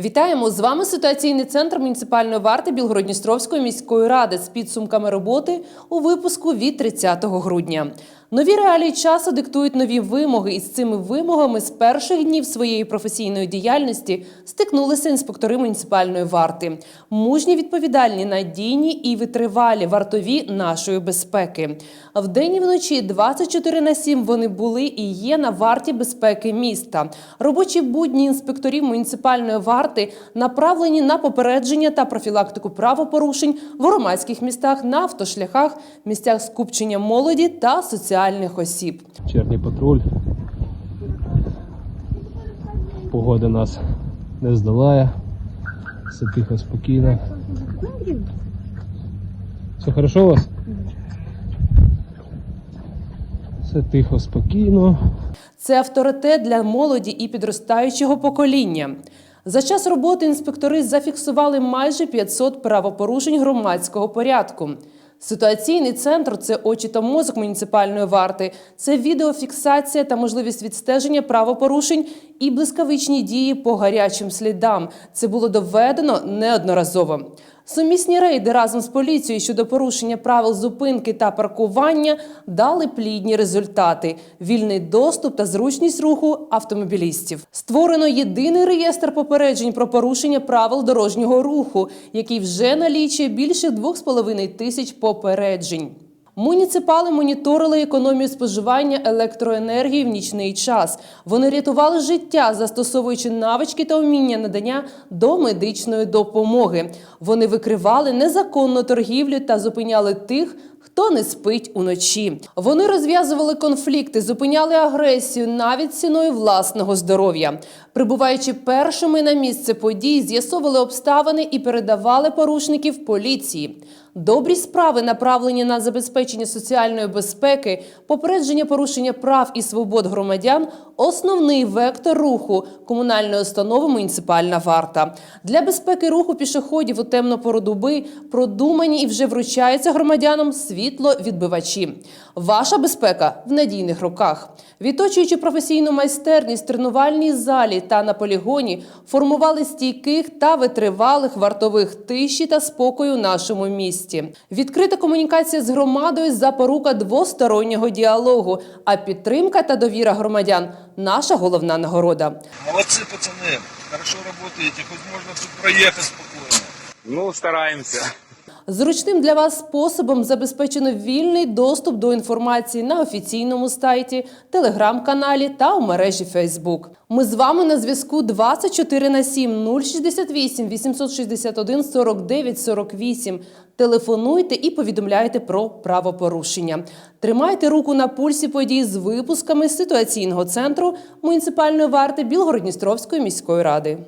Вітаємо з вами ситуаційний центр муніципальної варти Білгородністровської міської ради з підсумками роботи у випуску від 30 грудня. Нові реалії часу диктують нові вимоги, і з цими вимогами з перших днів своєї професійної діяльності стикнулися інспектори муніципальної варти. Мужні, відповідальні, надійні і витривалі вартові нашої безпеки. Вдень і вночі 24 на 7 вони були і є на варті безпеки міста. Робочі будні інспекторів муніципальної варти направлені на попередження та профілактику правопорушень в громадських містах, на автошляхах, місцях скупчення молоді та соціальних осіб. Черний патруль. Погода нас не здолає. Все тихо, спокійно. Все хорошо у вас? Все тихо, спокійно. Це авторитет для молоді і підростаючого покоління. За час роботи інспектори зафіксували майже 500 правопорушень громадського порядку. Ситуаційний центр це очі та мозок муніципальної варти, це відеофіксація та можливість відстеження правопорушень і блискавичні дії по гарячим слідам. Це було доведено неодноразово. Сумісні рейди разом з поліцією щодо порушення правил зупинки та паркування дали плідні результати: вільний доступ та зручність руху автомобілістів. Створено єдиний реєстр попереджень про порушення правил дорожнього руху, який вже налічує більше 2,5 тисяч попереджень. Муніципали моніторили економію споживання електроенергії в нічний час. Вони рятували життя, застосовуючи навички та вміння надання до медичної допомоги. Вони викривали незаконну торгівлю та зупиняли тих. Хто не спить уночі? Вони розв'язували конфлікти, зупиняли агресію навіть ціною власного здоров'я. Прибуваючи першими на місце подій, з'ясовували обставини і передавали порушників поліції. Добрі справи, направлені на забезпечення соціальної безпеки, попередження порушення прав і свобод громадян основний вектор руху комунальної установи муніципальна варта. Для безпеки руху пішоходів у темну пору доби продумані і вже вручаються громадянам світловідбивачі. Ваша безпека в надійних руках. Відточуючи професійну майстерність тренувальній залі та на полігоні, формували стійких та витривалих вартових тиші та спокою нашому місті. Відкрита комунікація з громадою запорука двостороннього діалогу, а підтримка та довіра громадян наша головна нагорода. Молодці пацани, Хорошо працюєте, хоч можна тут проїхати спокійно. Ну, стараємося. Зручним для вас способом забезпечено вільний доступ до інформації на офіційному сайті, телеграм-каналі та у мережі Фейсбук. Ми з вами на зв'язку 24 на 7 068 861 49 48. Телефонуйте і повідомляйте про правопорушення. Тримайте руку на пульсі подій з випусками ситуаційного центру муніципальної варти Білгородністровської міської ради.